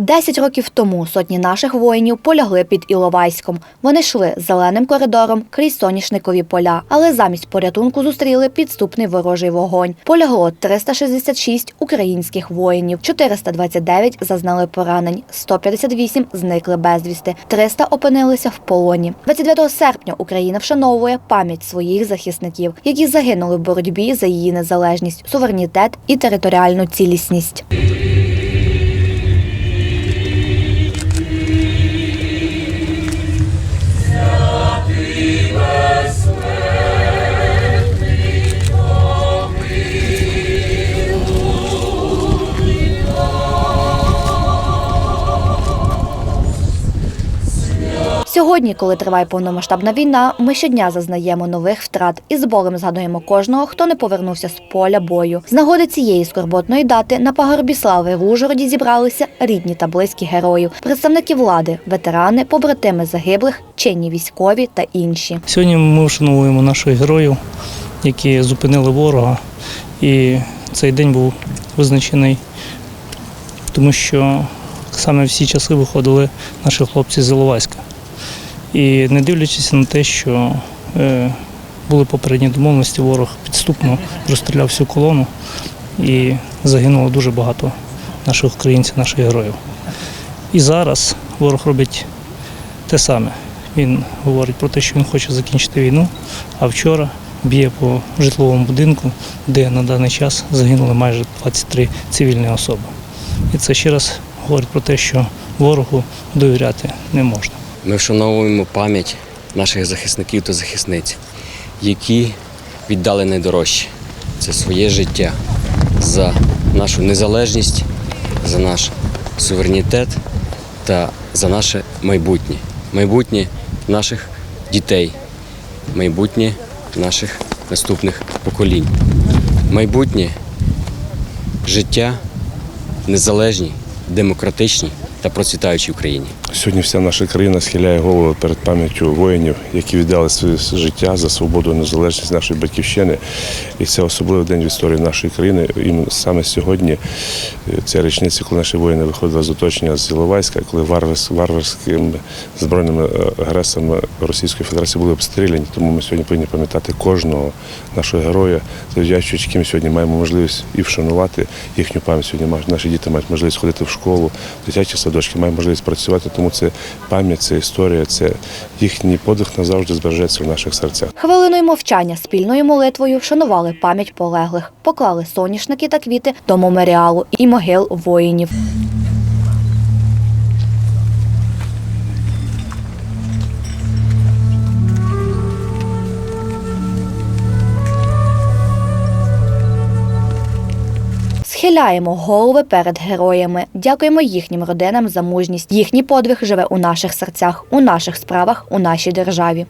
Десять років тому сотні наших воїнів полягли під Іловайськом. Вони йшли зеленим коридором крізь соняшникові поля, але замість порятунку зустріли підступний ворожий вогонь. Полягло 366 українських воїнів, 429 зазнали поранень, 158 зникли безвісти, 300 опинилися в полоні. 29 серпня Україна вшановує пам'ять своїх захисників, які загинули в боротьбі за її незалежність, суверенітет і територіальну цілісність. Сьогодні, коли триває повномасштабна війна, ми щодня зазнаємо нових втрат і з болем згадуємо кожного, хто не повернувся з поля бою. З нагоди цієї скорботної дати на пагорбі слави в Ужгороді зібралися рідні та близькі героїв, представники влади, ветерани, побратими загиблих, чинні військові та інші. Сьогодні ми вшановуємо наших героїв, які зупинили ворога. І цей день був визначений, тому що саме всі часи виходили наші хлопці з Іловайська. І не дивлячись на те, що е, були попередні домовленості, ворог підступно розстріляв всю колону і загинуло дуже багато наших українців, наших героїв. І зараз ворог робить те саме. Він говорить про те, що він хоче закінчити війну, а вчора б'є по житловому будинку, де на даний час загинули майже 23 цивільні особи. І це ще раз говорить про те, що ворогу довіряти не можна. Ми вшановуємо пам'ять наших захисників та захисниць, які віддали найдорожче це своє життя за нашу незалежність, за наш суверенітет та за наше майбутнє. Майбутнє наших дітей, майбутнє наших наступних поколінь, майбутнє життя незалежній, демократичній та процвітаючій Україні. Сьогодні вся наша країна схиляє голову перед пам'яттю воїнів, які віддали своє життя за свободу і незалежність нашої батьківщини. І це особливий день в історії нашої країни. І саме сьогодні е, ця річниця, коли наші воїни виходили з оточення з Іловайська, коли варварс, варварськими збройними е, агресорами Російської Федерації були обстріляні. Тому ми сьогодні повинні пам'ятати кожного нашого героя, завдячуючи яким сьогодні маємо можливість і вшанувати їхню пам'ять. Сьогодні наші діти мають можливість ходити в школу, в дитячі садочки, мають можливість працювати. Тому це пам'ять, це історія, це їхній подвиг назавжди збережеться в наших серцях. Хвилиною мовчання спільною молитвою вшанували пам'ять полеглих, поклали соняшники та квіти до меморіалу і могил воїнів. Схиляємо голови перед героями, дякуємо їхнім родинам за мужність. Їхній подвиг живе у наших серцях, у наших справах, у нашій державі.